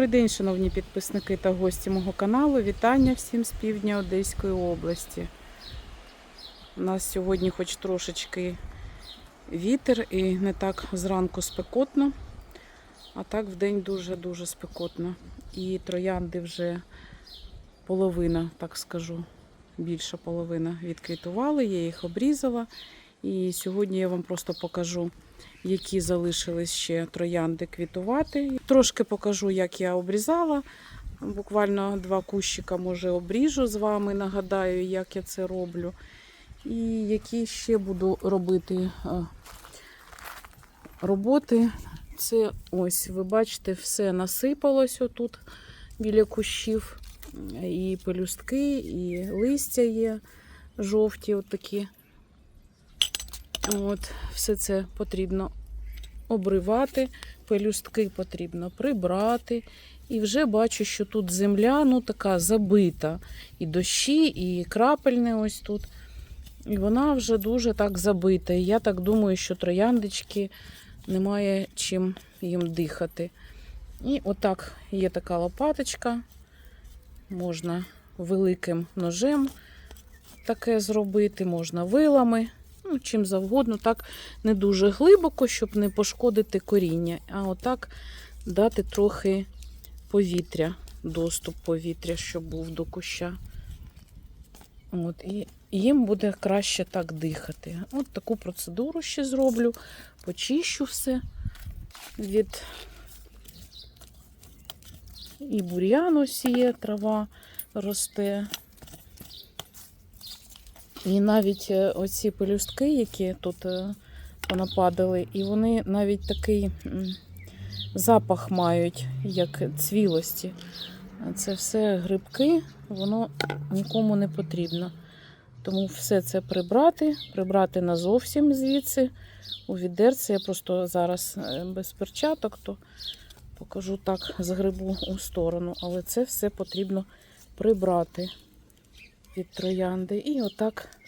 Добрий день, шановні підписники та гості мого каналу. Вітання всім з півдня Одеської області. У нас сьогодні хоч трошечки вітер і не так зранку спекотно, а так вдень дуже-дуже спекотно. І троянди вже половина, так скажу, більша половина відквітували, я їх обрізала. І сьогодні я вам просто покажу які залишились ще троянди квітувати. Трошки покажу, як я обрізала. Буквально два кущика, може, обріжу з вами, нагадаю, як я це роблю. І які ще буду робити е, роботи. Це ось, ви бачите, все насипалось отут біля кущів. І пелюстки, і листя є жовті, отакі. От, все це потрібно обривати, пелюстки потрібно прибрати. І вже бачу, що тут земля ну, така забита. І дощі, і крапельне ось тут. І вона вже дуже так забита. І я так думаю, що трояндички немає чим їм дихати. І отак є така лопаточка. Можна великим ножем таке зробити, можна вилами ну, чим завгодно, так не дуже глибоко, щоб не пошкодити коріння. А отак дати трохи повітря, доступ повітря, щоб був до куща. От, І їм буде краще так дихати. От таку процедуру ще зроблю, почищу все від і бур'ян ось є, трава росте. І навіть е, оці пелюстки, які тут е, понападали, і вони навіть такий запах мають, як цвілості. Це все грибки, воно нікому не потрібно. Тому все це прибрати, прибрати назовсім звідси. У відерці я просто зараз е, без перчаток, то покажу так з грибу у сторону. Але це все потрібно прибрати від троянди і отак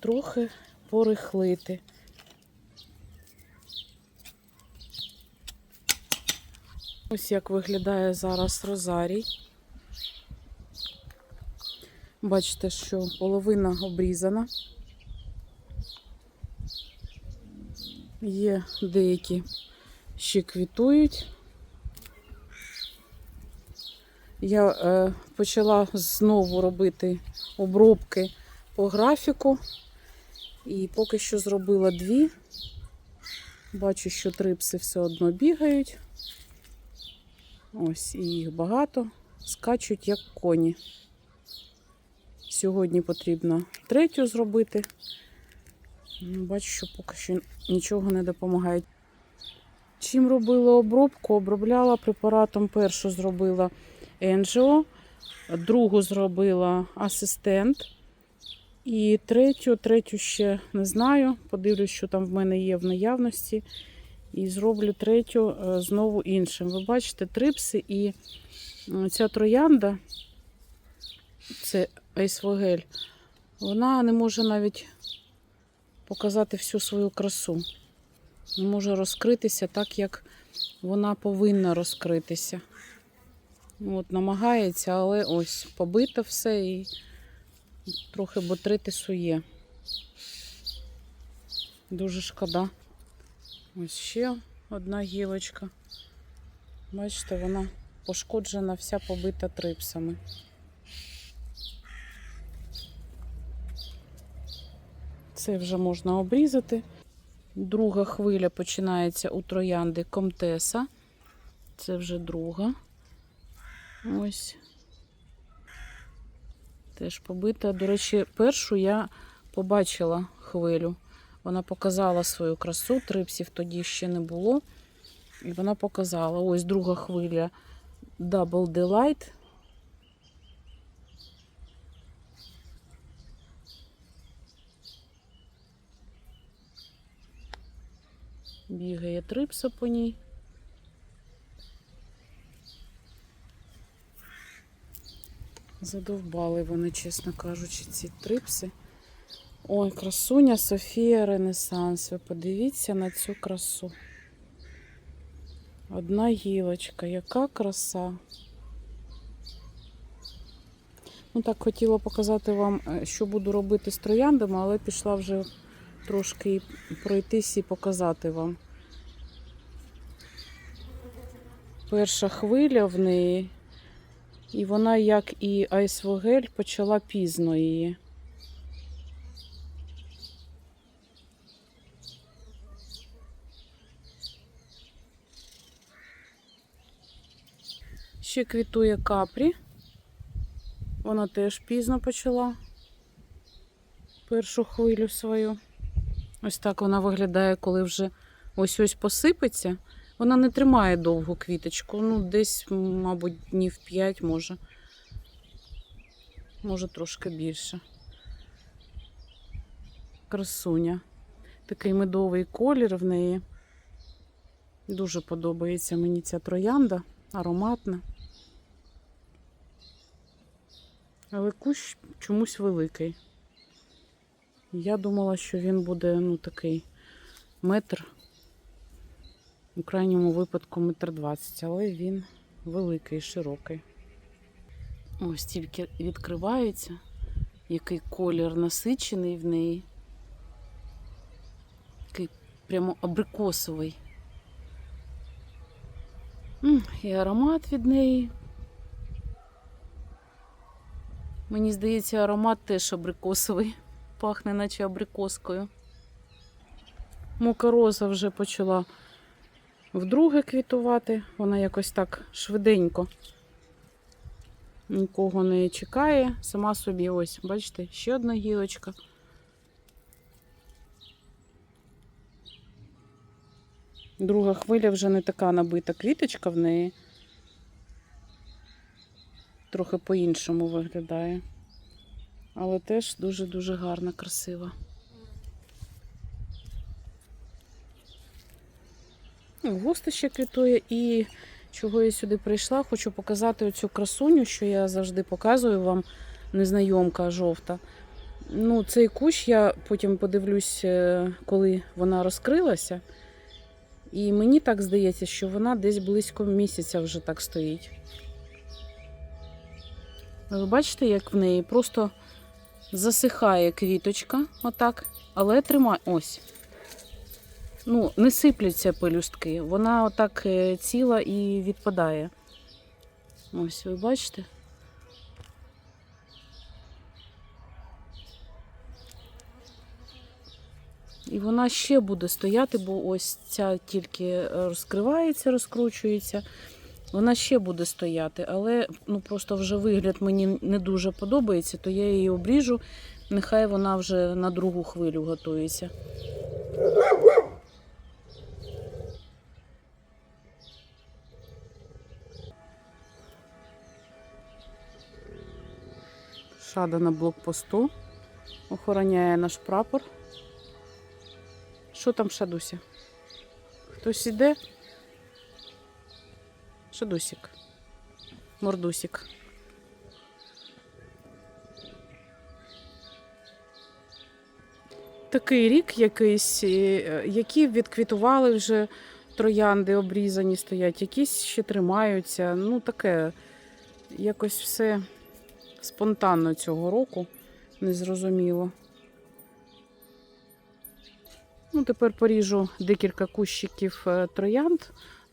трохи порихлити. Ось як виглядає зараз розарій. Бачите, що половина обрізана. Є деякі ще квітують. Я е, почала знову робити обробки по графіку. І поки що зробила дві. Бачу, що трипси все одно бігають. Ось, і їх багато. Скачуть, як коні. Сьогодні потрібно третю зробити. Ну, бачу, що поки що нічого не допомагає. Чим робила обробку? Обробляла препаратом першу зробила Енджіо, другу зробила асистент. І третю, третю ще не знаю. Подивлюсь, що там в мене є в наявності. І зроблю третю е, знову іншим. Ви бачите, трипси і ця троянда, це айсвогель, вона не може навіть показати всю свою красу. Не може розкритися так, як вона повинна розкритися. От, Намагається, але ось побито все і Трохи ботритису є. Дуже шкода. Ось ще одна гілочка. Бачите, вона пошкоджена, вся побита трипсами. Це вже можна обрізати. Друга хвиля починається у троянди Комтеса. Це вже друга. Ось. Теж побита. До речі, першу я побачила хвилю. Вона показала свою красу. Трипсів тоді ще не було. І вона показала. Ось друга хвиля Double Delight. Бігає трипса по ній. Задовбали вони, чесно кажучи, ці трипси. Ой, красуня Софія Ренесанс. Ви подивіться на цю красу. Одна гілочка, яка краса. Ну так, хотіла показати вам, е, що буду робити з трояндами, але пішла вже трошки пройтись і показати вам. Перша хвиля в неї, і вона, як і Айсвогель, почала пізно її. Ще квітує капрі. Вона теж пізно почала першу хвилю свою. Ось так вона виглядає, коли вже ось ось посипеться. Вона не тримає довгу квіточку. Ну, десь, мабуть, днів 5 може. Може трошки більше. Красуня. Такий медовий колір в неї. Дуже подобається мені ця троянда, ароматна. Але кущ чомусь великий. Я думала, що він буде ну, такий метр, у крайньому випадку метр двадцять, але він великий, широкий. Ось тільки відкривається, який колір насичений в неї. Такий прямо абрикосовий. І аромат від неї. Мені здається, аромат теж абрикосовий. Пахне, наче абрикоскою. Мокороза вже почала вдруге квітувати. Вона якось так швиденько. Нікого не чекає. Сама собі ось, бачите, ще одна гілочка. Друга хвиля вже не така набита квіточка в неї. Трохи по-іншому виглядає. Але теж дуже-дуже гарна, красива. Густо ще квітує і чого я сюди прийшла, хочу показати оцю красуню, що я завжди показую вам, незнайомка жовта. Ну, цей кущ я потім подивлюсь, е, коли вона розкрилася. І мені так здається, що вона десь близько місяця вже так стоїть. Ви бачите, як в неї просто засихає квіточка, отак, але тримає. Ось. Ну, не сипляться пелюстки. Вона отак е, ціла і відпадає. Ось, ви бачите? І вона ще буде стояти, бо ось ця тільки е, розкривається, розкручується. Вона ще буде стояти, але ну просто вже вигляд мені не дуже подобається, то я її обріжу. Нехай вона вже на другу хвилю готується. Шада на блокпосту. Охороняє наш прапор. Що там, Шадуся? Хтось іде? Шадусик. Мордусик. Такий рік якийсь, е, які відквітували вже троянди обрізані стоять, якісь ще тримаються. Ну, таке якось все спонтанно цього року. Незрозуміло. Ну, тепер поріжу декілька кущиків е, троянд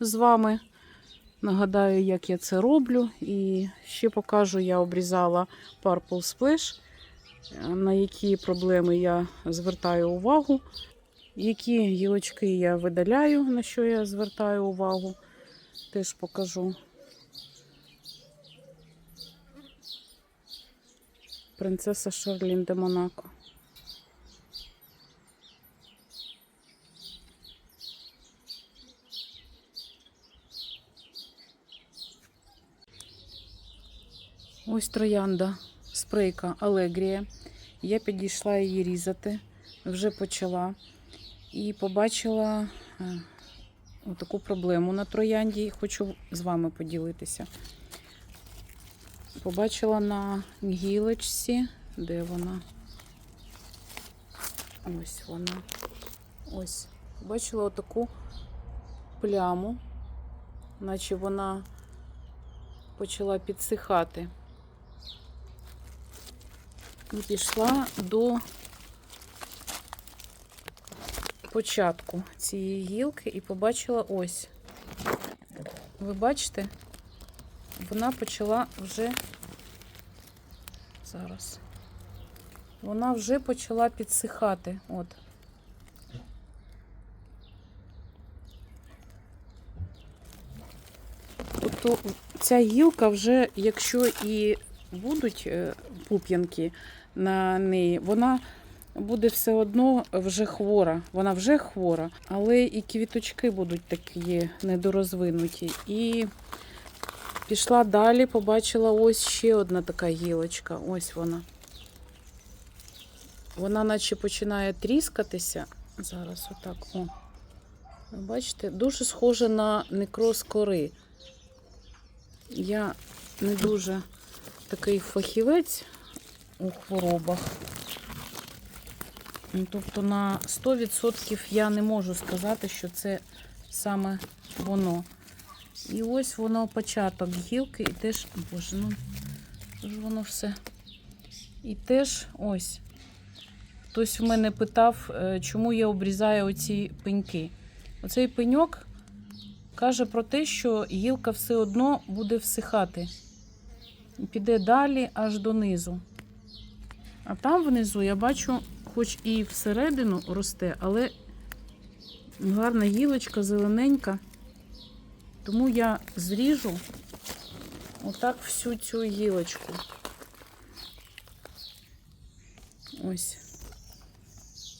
з вами. Нагадаю, як я це роблю. І ще покажу, я обрізала Purple Splash, е, на які проблеми я звертаю увагу, які гілочки я видаляю, на що я звертаю увагу, теж покажу. Принцеса Шарлін де Монако. Ось троянда, спрейка Алегрія. Я підійшла її різати, вже почала. І побачила е, таку проблему на троянді. Хочу з вами поділитися. Побачила на гілочці, де вона? Ось вона. Ось. Бачила отаку пляму, наче вона почала підсихати. І пішла до початку цієї гілки і побачила ось. Ви бачите? Вона почала вже зараз. Вона вже почала підсихати. От. Тобто ця гілка вже, якщо і будуть е, пуп'янки на неї, вона буде все одно вже хвора. Вона вже хвора, але і квіточки будуть такі недорозвинуті. І пішла далі, побачила ось ще одна така гілочка. Ось вона. Вона наче починає тріскатися. Зараз отак. О. Бачите, дуже схоже на некроз кори. Я не дуже такий фахівець у хворобах. Ну, Тобто на 100% я не можу сказати, що це саме воно. І ось воно початок гілки, і теж, боже, ну ж воно все. І теж ось. Хтось в мене питав, е, чому я обрізаю оці пеньки. Оцей пеньок каже про те, що гілка все одно буде всихати. І піде далі аж донизу. А там внизу я бачу, хоч і всередину росте, але гарна гілочка, зелененька. Тому я зріжу отак всю цю гілочку. Ось.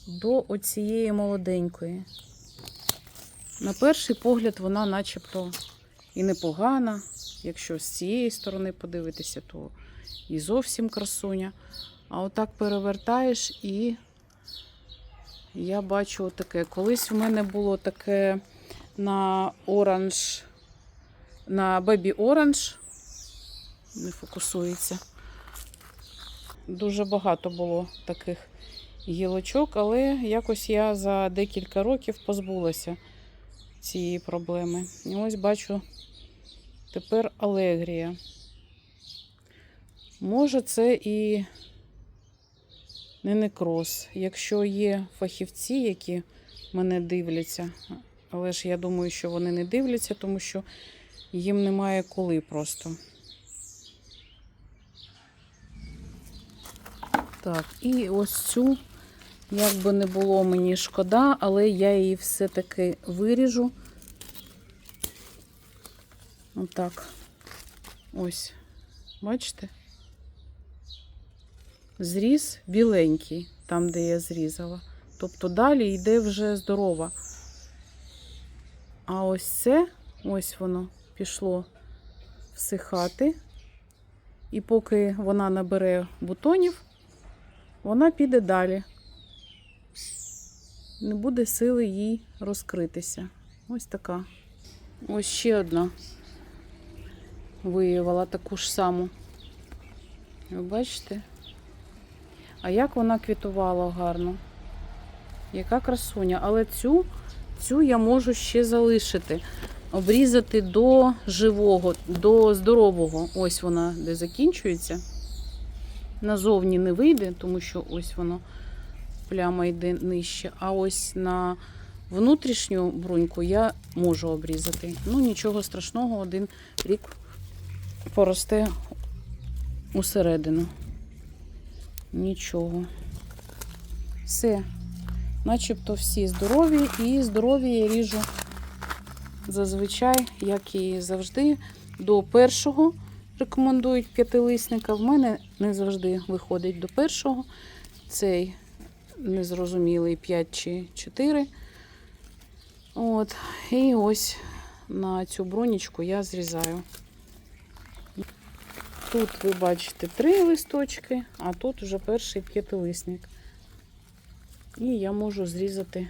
До оцієї молоденької. На перший погляд вона начебто і непогана. Якщо з цієї сторони подивитися, то і зовсім красуня. А отак перевертаєш і я бачу таке. Колись в мене було таке на оранж, на бебі оранж. Не фокусується. Дуже багато було таких гілочок, але якось я за декілька років позбулася цієї проблеми. І ось бачу тепер алегрія. Може, це і не некроз. Якщо є фахівці, які мене дивляться, але ж я думаю, що вони не дивляться, тому що їм немає коли просто. Так, і ось цю, як би не було мені шкода, але я її все-таки виріжу. Отак. Ось. Бачите? Зріз біленький, там, де я зрізала. Тобто далі йде вже здорова. А ось це, ось воно пішло всихати. І поки вона набере бутонів, вона піде далі. Не буде сили їй розкритися. Ось така. Ось ще одна виявила таку ж саму. Ви бачите? А як вона квітувала гарно. Яка красуня. Але цю, цю я можу ще залишити. Обрізати до живого, до здорового. Ось вона де закінчується. назовні не вийде, тому що ось воно пляма йде нижче. А ось на внутрішню бруньку я можу обрізати. Ну, нічого страшного, один рік поросте усередину. Нічого. Все. Начебто всі здорові, і здорові я ріжу зазвичай, як і завжди, до першого рекомендують п'ятилисника. В мене не завжди виходить до першого. Цей незрозумілий 5 чи 4. От. І ось на цю бронічку я зрізаю. Тут ви бачите три листочки, а тут вже перший п'ятилисник. І я можу зрізати.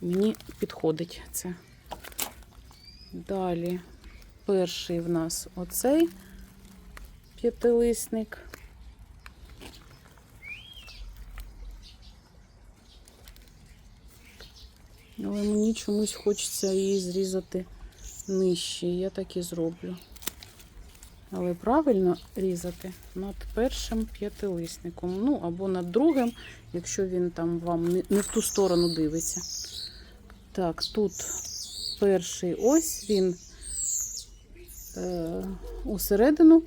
Мені підходить це. Далі перший в нас оцей п'ятилисник. Але мені чомусь хочеться її зрізати нижче. Я так і зроблю. Але правильно різати над першим п'ятилисником. Ну, або над другим, якщо він там вам не, в ту сторону дивиться. Так, тут перший ось він е, усередину,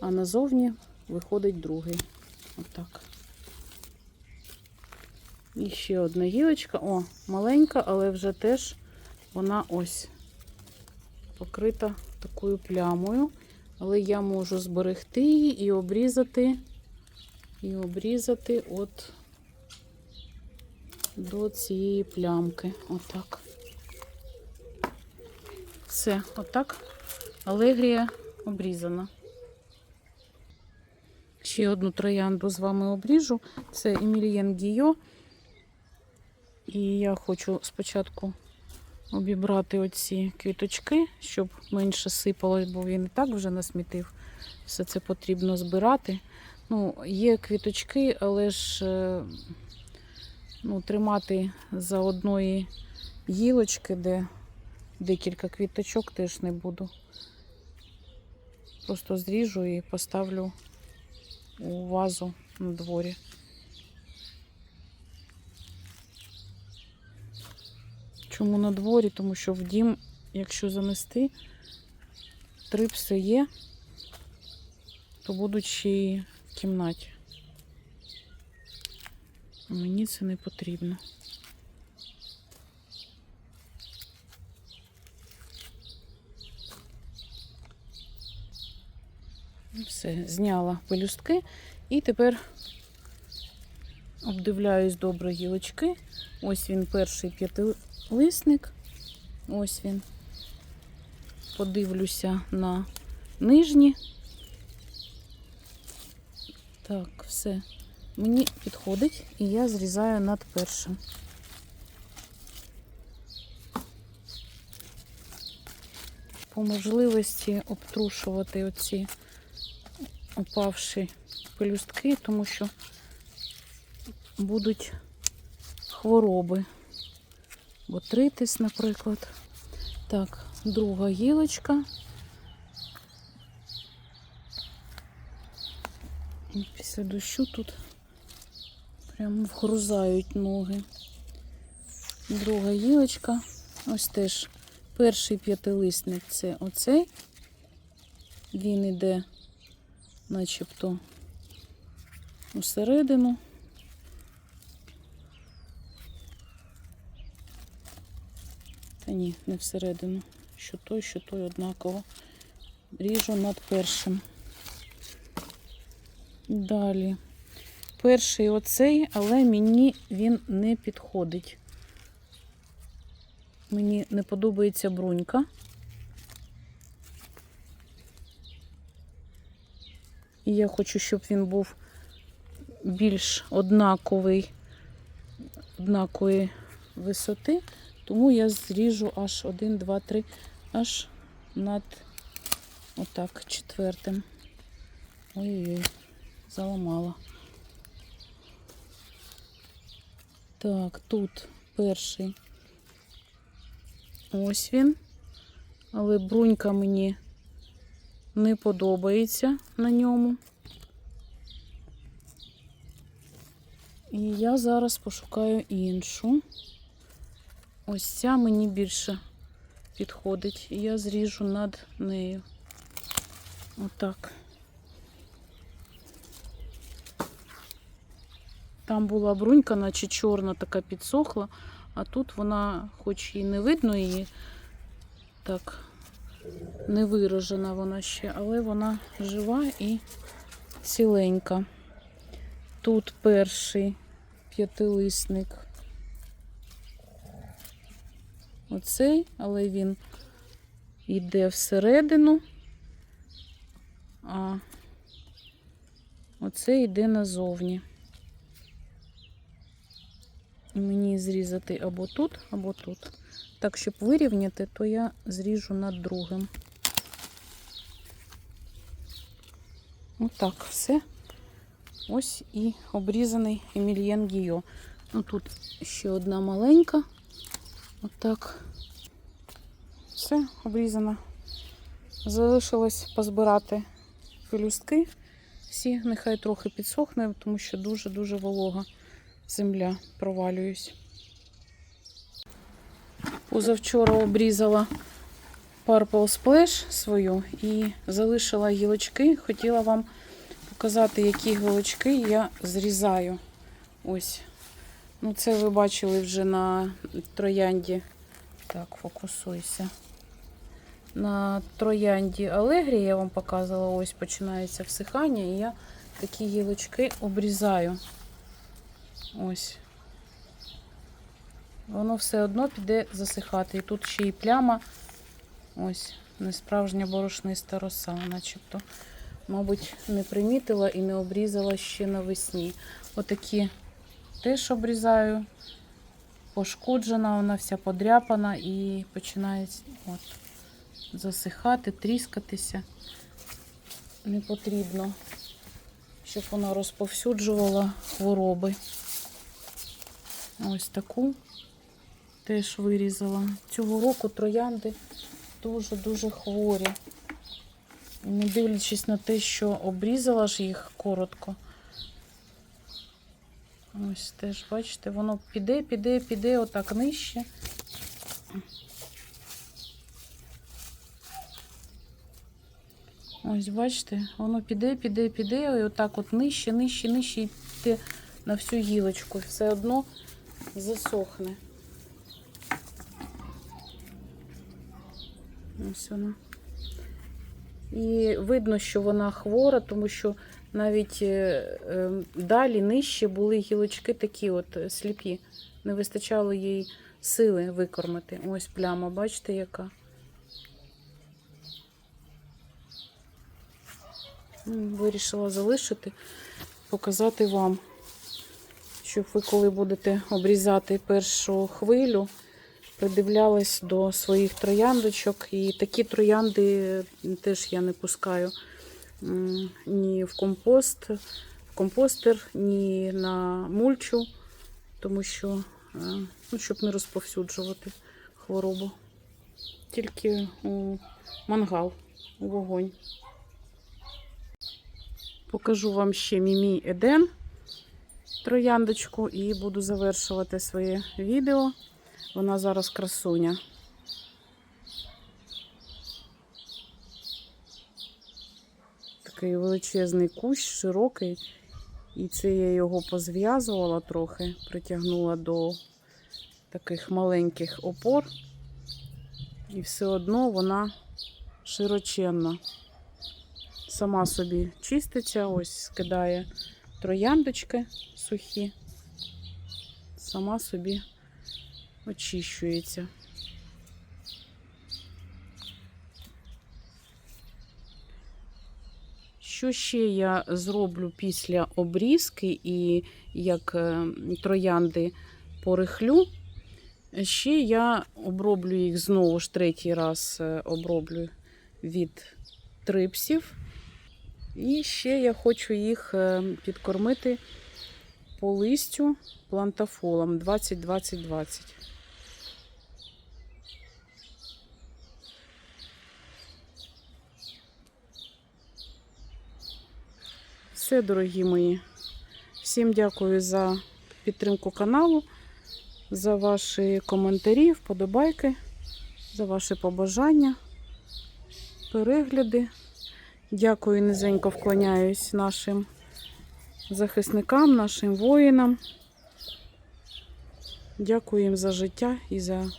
а назовні виходить другий. Отак. І ще одна гілочка. О, маленька, але вже теж вона ось покрита такою плямою. Але я можу зберегти її і обрізати, і обрізати от до цієї плямки. Отак. Все, отак. Алегрія обрізана. Ще одну троянду з вами обріжу. Це Емільєн Гійо. І я хочу спочатку обібрати оці квіточки, щоб менше сипалось, бо він і так вже насмітив. Все це потрібно збирати. Ну, Є квіточки, але ж е, ну, тримати за одної гілочки, де декілька квіточок, теж не буду. Просто зріжу і поставлю у вазу на дворі. Чому на дворі? Тому що в дім, якщо занести, трипси є, то будуть ще й в кімнаті. Мені це не потрібно. Все, зняла пелюстки і тепер обдивляюсь добре гілочки. Ось він перший п'ятилисник. Ось він. Подивлюся на нижні. Так, все. Мені підходить і я зрізаю над першим. По можливості обтрушувати оці опавші пелюстки, тому що будуть хвороби. Ботритис, наприклад. Так, друга гілочка. Після дощу тут прямо вгрузають ноги. Друга гілочка. Ось теж перший п'ятилисник це оцей. Він іде начебто усередину. Та ні, не всередину. Що той, що той однаково. Ріжу над першим. Далі. Перший оцей, але мені він не підходить. Мені не подобається брунька. І я хочу, щоб він був більш однаковий, однакової висоти. Тому я зріжу аж 1, 2, 3, аж над отак, четвертим. Ой-ой-ой, заламала. Так, тут перший. Ось він. Але брунька мені не подобається на ньому. І я зараз пошукаю іншу. Ось ця мені більше підходить. І я зріжу над нею. Отак. Там була брунька, наче чорна, така підсохла, а тут вона, хоч і не видно її, так, не виражена вона ще, але вона жива і ціленька. Тут перший п'ятилисник. Оцей, але він йде всередину, а оцей йде назовні. Мені зрізати або тут, або тут. Так, щоб вирівняти, то я зріжу над другим. Отак, все. Ось і обрізаний Емільєн Гіо. Ну тут ще одна маленька. Отак. Все, обрізано. Залишилось позбирати пелюстки. Всі, нехай трохи підсохне, тому що дуже-дуже волога земля. Провалююсь. Позавчора обрізала Purple Splash свою і залишила гілочки. Хотіла вам показати, які гілочки я зрізаю. Ось. Ну, це ви бачили вже на троянді. Так, фокусуйся. На троянді Алегрі я вам показувала, ось починається всихання, і я такі гілочки обрізаю. Ось. Воно все одно піде засихати. І тут ще й пляма. Ось, несправжня борошниста роса, начебто. Мабуть, не примітила і не обрізала ще навесні. Отакі теж обрізаю. Пошкоджена, вона вся подряпана і починає от, засихати, тріскатися. Не потрібно, щоб вона розповсюджувала хвороби. Ось таку теж вирізала. Цього року троянди дуже-дуже хворі. Не дивлячись на те, що обрізала ж їх коротко. Ось теж, бачите, воно піде, піде, піде отак нижче. Ось, бачите, воно піде, піде, піде, і отак от нижче, нижче, нижче піде на всю гілочку. Все одно засохне. Ось вона. І видно, що вона хвора, тому що навіть е, е, далі нижче були гілочки такі от е, сліпі. Не вистачало їй сили викормити. Ось пляма, бачите, яка. Вирішила залишити, показати вам, щоб ви, коли будете обрізати першу хвилю, придивлялись до своїх трояндочок. І такі троянди теж я не пускаю ні в компост, в компостер, ні на мульчу, тому що, е, ну, щоб не розповсюджувати хворобу. Тільки у мангал, у вогонь. Покажу вам ще Мімі Еден трояндочку і буду завершувати своє відео. Вона зараз красуня. Такий величезний кущ, широкий. І це я його позв'язувала трохи, притягнула до таких маленьких опор. І все одно вона широченна. Сама собі чиститься, ось скидає трояндочки сухі. Сама собі очищується. Що ще я зроблю після обрізки і як е, троянди порихлю? Ще я оброблю їх знову ж третій раз е, оброблю від трипсів. І ще я хочу їх е, підкормити по листю плантафолом 20-20-20. Все, дорогі мої. Всім дякую за підтримку каналу, за ваші коментарі, вподобайки, за ваші побажання, перегляди. Дякую, низенько вклоняюсь нашим захисникам, нашим воїнам. Дякую їм за життя і за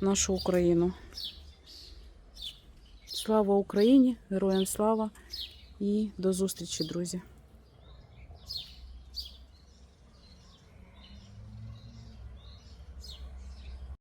нашу Україну. Слава Україні! Героям слава і до зустрічі, друзі!